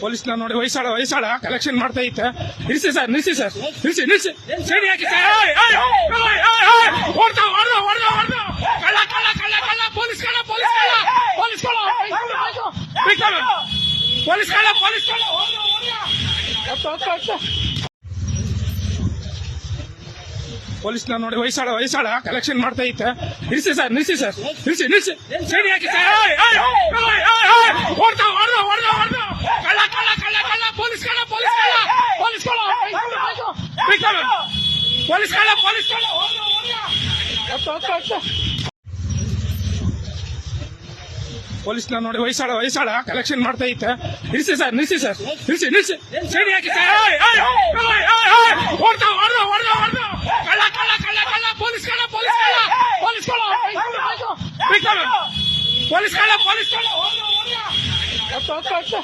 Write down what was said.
ಪೊಲೀಸ್ನ ನೋಡಿ ವಯಸ್ಸಾಳ ವಯಸ್ಸಾಳ ಕಲೆಕ್ಷನ್ ಮಾಡ್ತಾ ಐತೆ ನಿಲ್ಸಿ ಸರ್ ನಿಲ್ಸಿ ಸರ್. ನಿಲ್ಸಿ ನಿಲ್ಸಿ. ಹಾಕಿ ಸರ್. ಕಳ್ಳ ಪೊಲೀಸ್ ಕಳ್ಳ ಪೊಲೀಸ್ ಕಳ್ಳ. ಪೊಲೀಸ್ನ ನೋಡಿ ವಯಸ್ಸಾಳ ವಯಸ್ಸಾಳ ಕಲೆಕ್ಷನ್ ಮಾಡ್ತಾ ಐತೆ ನಿಲ್ಸಿ ಸರ್ ನಿಲ್ಸಿ ಸರ್. ನಿಲ್ಸಿ ನಿಲ್ಸಿ. ಸೈಡ್ ಹಾಕಿ ಸರ್ ಏಯ್, ಏಯ್, ಏಯ್, ಏಯ್, ಏಯ್, ಓಡ್ತಾ ಓಡ್ದ ಓಡ್ದ ಓಡ್ದ ಕಳ್ಳ ಕಳ್ಳ ಕಳ್ಳ ಕಳ್ಳ ಪೊಲೀಸ್ ಕಳ್ಳ ಪೊಲೀಸ್ ಕಳ್ಳ ಪೊಲೀಸ್ ಕಳ್ಳ ಬಿಗ್ ಕಳ್ಳ. ಪೊಲೀಸ್ ಕಳ್ಳ ಪೊಲೀಸ್ ಕಳ್ಳ ಪೊಲೀಸ್. ಪೊಲೀಸ್ನ ನೋಡಿ ವಯಸ್ಸಾಳ ವಯಸ್ಸಾಳ ಕಲೆಕ್ಷನ್ ಮಾಡ್ತಾ ಐತೆ ನಿಲ್ಸಿ ಸರ್ ನಿಲ್ಸಿ ಸರ್. ನಿಲ್ಸಿ ನಿಲ್ಸಿ. ಸರಿ. ಹಾಕಿ ಓಡ್ತಾ ಓಡ್ದ ಓಡ್ದ ಓಡ್ದ ಕಳ್ಳ ಕಳ್ಳ ಕಳ್ಳ ಕಳ್ಳ ಪೊಲೀಸ್ ಕಳ್ಳ. ಪೊಲೀಸ್ ಕಳ್ಳ ಪೊಲೀಸ್ ಕಳ್ಳ. ಪೊಲೀಸ್ ಕಳ್ಳ ಪೊಲೀಸ್ ಕಳ್ಳ ಹತ್ತು, ಹತ್ತು.